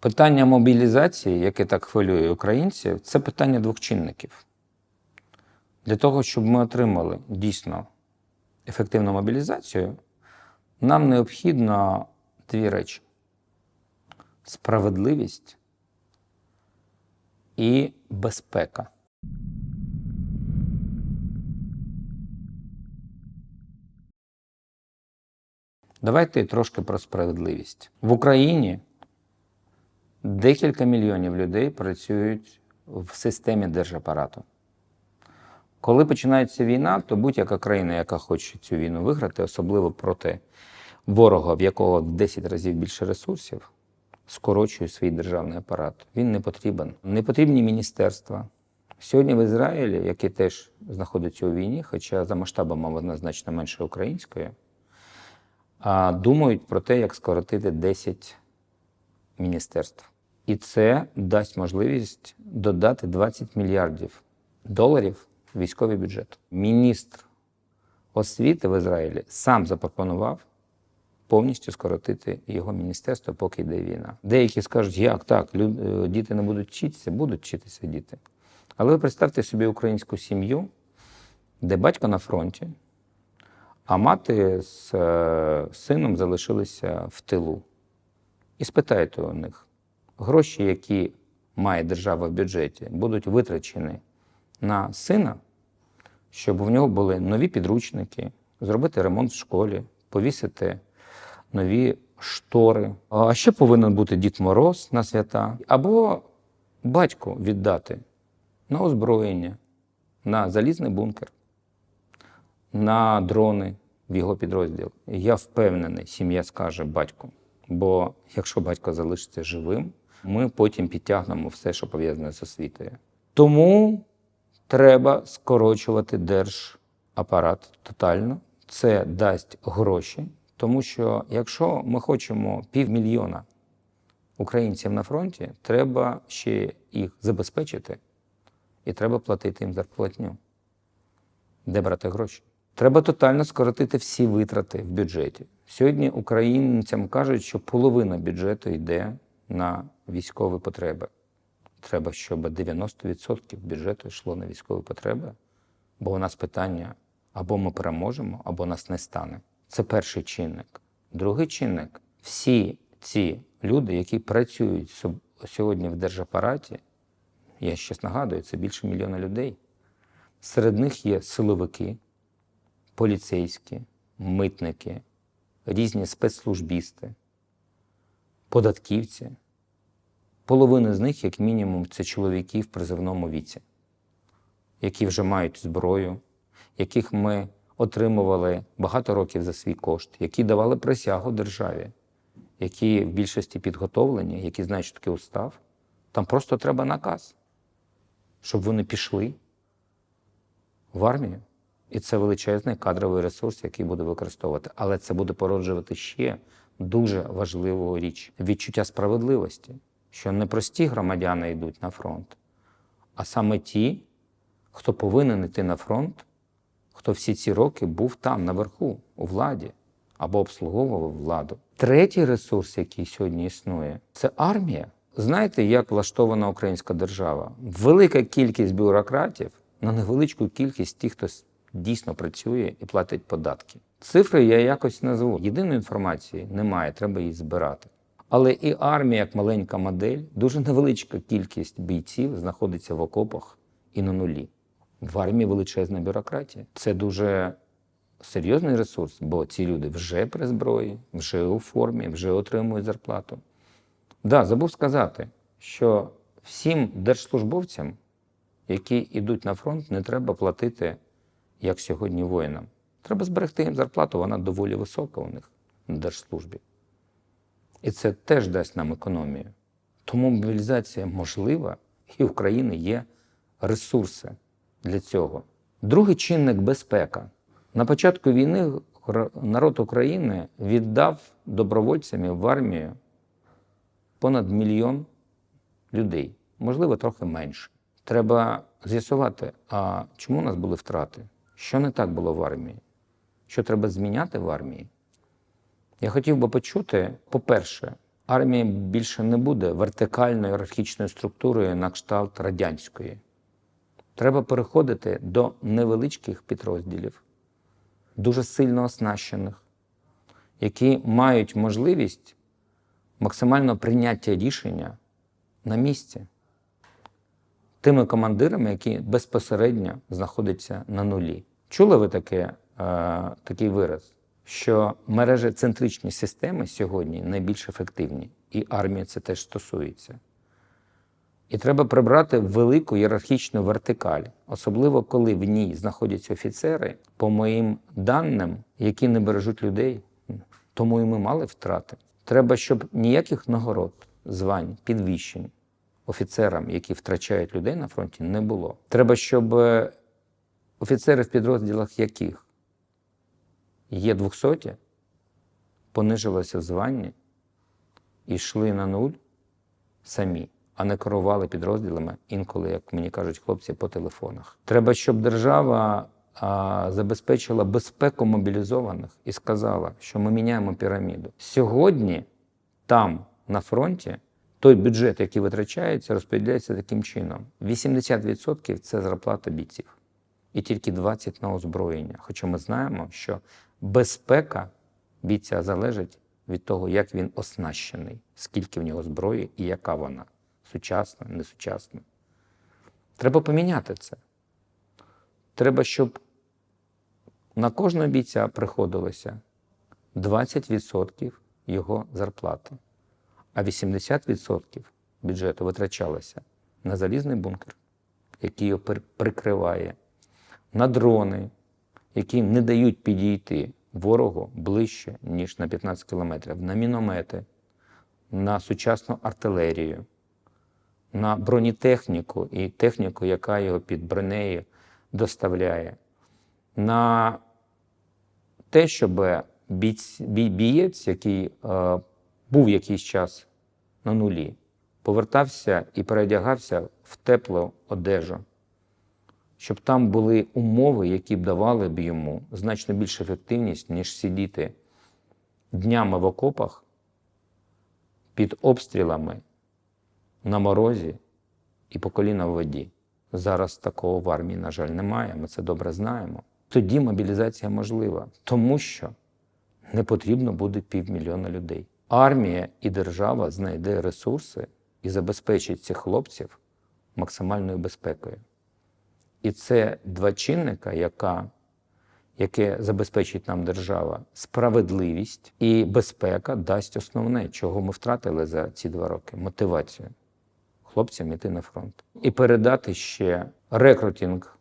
Питання мобілізації, яке так хвилює українців, це питання двох чинників. Для того, щоб ми отримали дійсно ефективну мобілізацію, нам необхідно дві речі: справедливість і безпека. Давайте трошки про справедливість. В Україні декілька мільйонів людей працюють в системі держапарату. Коли починається війна, то будь-яка країна, яка хоче цю війну виграти, особливо проти ворога, в якого в 10 разів більше ресурсів, скорочує свій державний апарат. Він не потрібен. Не потрібні міністерства. Сьогодні в Ізраїлі, який теж знаходиться у війні, хоча за масштабами вона значно менше української, думають про те, як скоротити 10 міністерств. І це дасть можливість додати 20 мільярдів доларів військовий бюджет. Міністр освіти в Ізраїлі сам запропонував повністю скоротити його міністерство, поки йде війна. Деякі скажуть, як так, люд- е, діти не будуть вчитися, будуть вчитися діти. Але ви представте собі українську сім'ю, де батько на фронті, а мати з е, сином залишилися в тилу. І спитайте у них, гроші, які має держава в бюджеті, будуть витрачені на сина, щоб в нього були нові підручники, зробити ремонт в школі, повісити нові штори. А ще повинен бути Дід Мороз на свята, або батьку віддати на озброєння, на залізний бункер, на дрони в його підрозділ. Я впевнений, сім'я скаже батьку. Бо якщо батько залишиться живим, ми потім підтягнемо все, що пов'язане з освітою. Тому треба скорочувати держапарат тотально. Це дасть гроші, тому що якщо ми хочемо півмільйона українців на фронті, треба ще їх забезпечити і треба платити їм зарплатню. Де брати гроші? Треба тотально скоротити всі витрати в бюджеті. Сьогодні українцям кажуть, що половина бюджету йде на військові потреби. Треба, щоб 90% бюджету йшло на військові потреби, бо у нас питання або ми переможемо, або нас не стане. Це перший чинник. Другий чинник всі ці люди, які працюють сьогодні в держапараті, я ще нагадую, це більше мільйона людей. Серед них є силовики, поліцейські, митники, різні спецслужбісти, податківці. Половина з них, як мінімум, це чоловіки в призовному віці, які вже мають зброю, яких ми отримували багато років за свій кошт, які давали присягу державі, які в більшості підготовлені, які знають, що таке устав. Там просто треба наказ, щоб вони пішли в армію. І це величезний кадровий ресурс, який буде використовувати. Але це буде породжувати ще дуже важливу річ відчуття справедливості, що не прості громадяни йдуть на фронт, а саме ті, хто повинен йти на фронт, хто всі ці роки був там, наверху, у владі або обслуговував владу. Третій ресурс, який сьогодні існує, це армія. Знаєте, як влаштована українська держава? Велика кількість бюрократів на невеличку кількість тих, хто дійсно працює і платить податки. Цифри я якось назву. Єдиної інформації немає, треба її збирати. Але і армія, як маленька модель, дуже невеличка кількість бійців знаходиться в окопах і на нулі. В армії величезна бюрократія. Це дуже серйозний ресурс, бо ці люди вже при зброї, вже у формі, вже отримують зарплату. Да, забув сказати, що всім держслужбовцям, які йдуть на фронт, не треба платити, як сьогодні, воїнам. Треба зберегти їм зарплату, вона доволі висока у них на держслужбі. І це теж дасть нам економію. Тому мобілізація можлива, і в України є ресурси для цього. Другий чинник безпека. На початку війни народ України віддав добровольцями в армію понад мільйон людей, можливо, трохи менше. Треба з'ясувати, а чому у нас були втрати? Що не так було в армії? Що треба зміняти в армії? Я хотів би почути, по-перше, Армія більше не буде вертикальною ієрархічною структурою на кшталт радянської. Треба переходити до невеличких підрозділів, дуже сильно оснащених, які мають можливість максимального прийняття рішення на місці тими командирами, які безпосередньо знаходяться на нулі. Чули ви таке, е, такий вираз, що мережецентричні системи сьогодні найбільш ефективні, і армія це теж стосується. І треба прибрати велику ієрархічну вертикаль, особливо коли в ній знаходяться офіцери, по моїм даним, які не бережуть людей. Тому і ми мали втрати. Треба, щоб ніяких нагород, звань, підвищень офіцерам, які втрачають людей на фронті, не було. Треба, щоб е, офіцери в підрозділах яких є 200, понижилися в званні і йшли на нуль самі, а не керували підрозділами інколи, як мені кажуть хлопці, по телефонах. Треба, щоб держава а, забезпечила безпеку мобілізованих і сказала, що ми міняємо піраміду. Сьогодні там, на фронті, той бюджет, який витрачається, розподіляється таким чином: 80% це зарплата бійців, і тільки 20% на озброєння. Хоча ми знаємо, що безпека бійця залежить від того, як він оснащений, скільки в нього зброї і яка вона сучасна, несучасна. Треба поміняти це. Треба, щоб на кожного бійця приходилося 20% його зарплати, а 80% бюджету витрачалося на залізний бункер, який його прикриває, на дрони, які не дають підійти ворогу ближче, ніж на 15 кілометрів, на міномети, на сучасну артилерію, на бронетехніку і техніку, яка його під бронею доставляє, на те, щоб бієць, який е, був якийсь час на нулі, повертався і переодягався в теплу одежу, щоб там були умови, які б давали б йому значно більшу ефективність, ніж сидіти днями в окопах під обстрілами на морозі і по коліна в воді. Зараз такого в армії, на жаль, немає. Ми це добре знаємо. Тоді мобілізація можлива, тому що не потрібно буде півмільйона людей. Армія і держава знайде ресурси і забезпечить цих хлопців максимальною безпекою. І це два чинника, яка, яке забезпечить нам держава справедливість і безпека дасть основне, чого ми втратили за ці два роки мотивацію хлопцям іти на фронт. І передати ще рекрутинг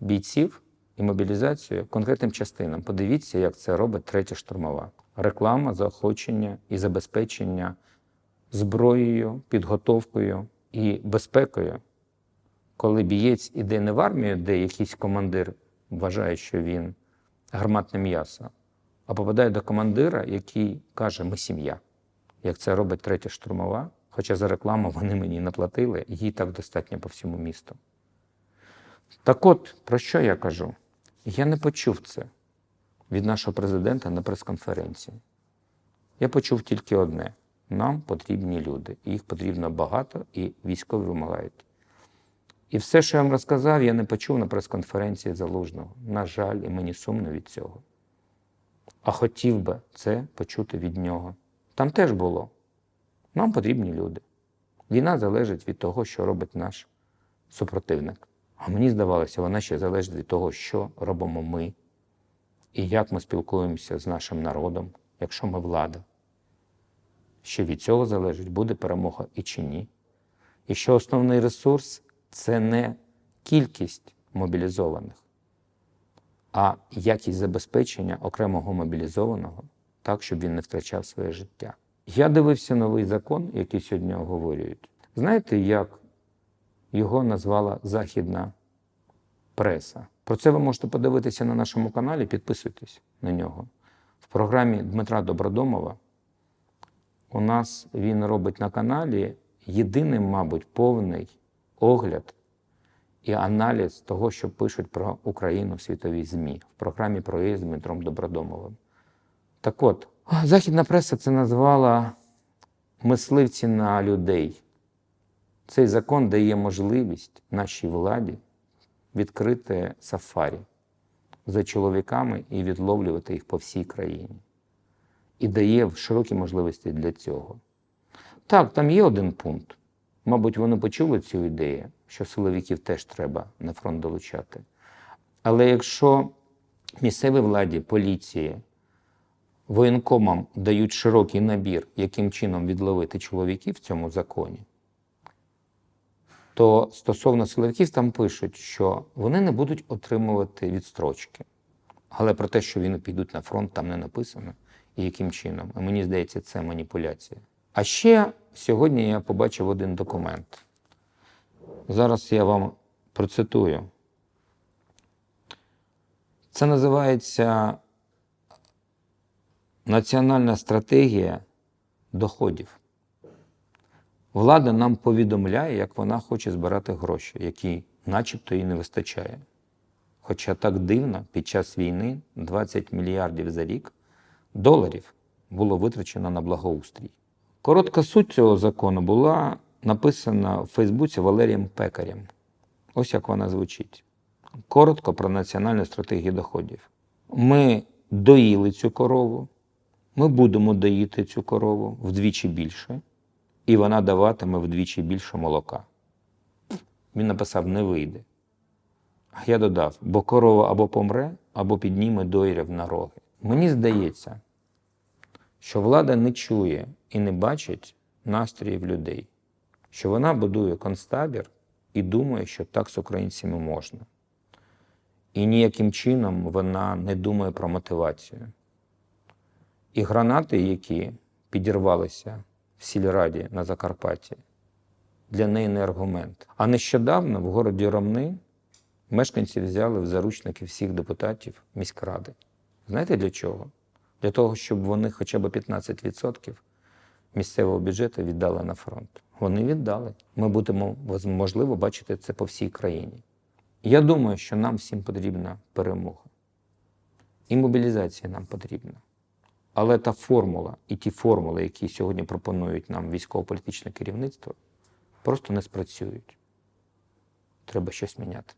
бійців і мобілізацію конкретним частинам. Подивіться, як це робить третя штурмова. Реклама, заохочення і забезпечення зброєю, підготовкою і безпекою. Коли бієць іде не в армію, де якийсь командир вважає, що він гарматне м'ясо, а попадає до командира, який каже, ми сім'я. Як це робить третя штурмова, хоча за рекламу вони мені не платили, їй так достатньо по всьому місту. Так от, про що я кажу? Я не почув це від нашого президента на прес-конференції. Я почув тільки одне: нам потрібні люди. Їх потрібно багато, і військові вимагають. І все, що я вам розказав, я не почув на прес-конференції Залужного. На жаль, і мені сумно від цього. А хотів би це почути від нього. Там теж було. Нам потрібні люди. Війна залежить від того, що робить наш супротивник. А мені здавалося, вона ще залежить від того, що робимо ми, і як ми спілкуємося з нашим народом, якщо ми влада. Ще від цього залежить, буде перемога і чи ні. І що основний ресурс це не кількість мобілізованих, а якість забезпечення окремого мобілізованого так, щоб він не втрачав своє життя. Я дивився новий закон, який сьогодні оговорюють. Знаєте, як його назвала західна преса? Про це ви можете подивитися на нашому каналі, підписуйтесь на нього. В програмі Дмитра Добродомова у нас він робить на каналі єдиний, мабуть, повний огляд і аналіз того, що пишуть про Україну в світовій ЗМІ в програмі «Проїзд» з Дмитром Добродомовим. Так от, західна преса це назвала мисливці на людей. Цей закон дає можливість нашій владі відкрити сафарі за чоловіками і відловлювати їх по всій країні. І дає широкі можливості для цього. Так, там є один пункт. Мабуть, вони почули цю ідею, що силовиків теж треба на фронт долучати. Але якщо місцевій владі, поліції, воєнкомам дають широкий набір, яким чином відловити чоловіків в цьому законі, то стосовно силовиків там пишуть, що вони не будуть отримувати відстрочки. Але про те, що вони підуть на фронт, там не написано і яким чином. І мені здається, це маніпуляція. А ще сьогодні я побачив один документ. Зараз я вам процитую. Це називається Національна стратегія доходів. Влада нам повідомляє, як вона хоче збирати гроші, які начебто їй не вистачає. Хоча так дивно, під час війни 20 мільярдів за рік доларів було витрачено на благоустрій. Коротка суть цього закону була написана в Фейсбуці Валерієм Пекарем. Ось як вона звучить. Коротко про національну стратегію доходів. Ми доїли цю корову, ми будемо доїти цю корову вдвічі більше, і вона даватиме вдвічі більше молока. Він написав: не вийде. А я додав, бо корова або помре, або підніме доїрів на роги. Мені здається, що влада не чує і не бачить настроїв людей, що вона будує концтабір і думає, що так з українцями можна. І ніяким чином вона не думає про мотивацію. І гранати, які підірвалися в сільраді на Закарпатті, для неї не аргумент. А нещодавно в городі Ромни мешканці взяли в заручники всіх депутатів міськради. Знаєте для чого? Для того, щоб вони хоча б 15% місцевого бюджету віддали на фронт. Вони віддали. Ми будемо можливо бачити це по всій країні. Я думаю, що нам всім потрібна перемога. І мобілізація нам потрібна. Але та формула і ті формули, які сьогодні пропонують нам військово-політичне керівництво, просто не спрацюють. Треба щось міняти.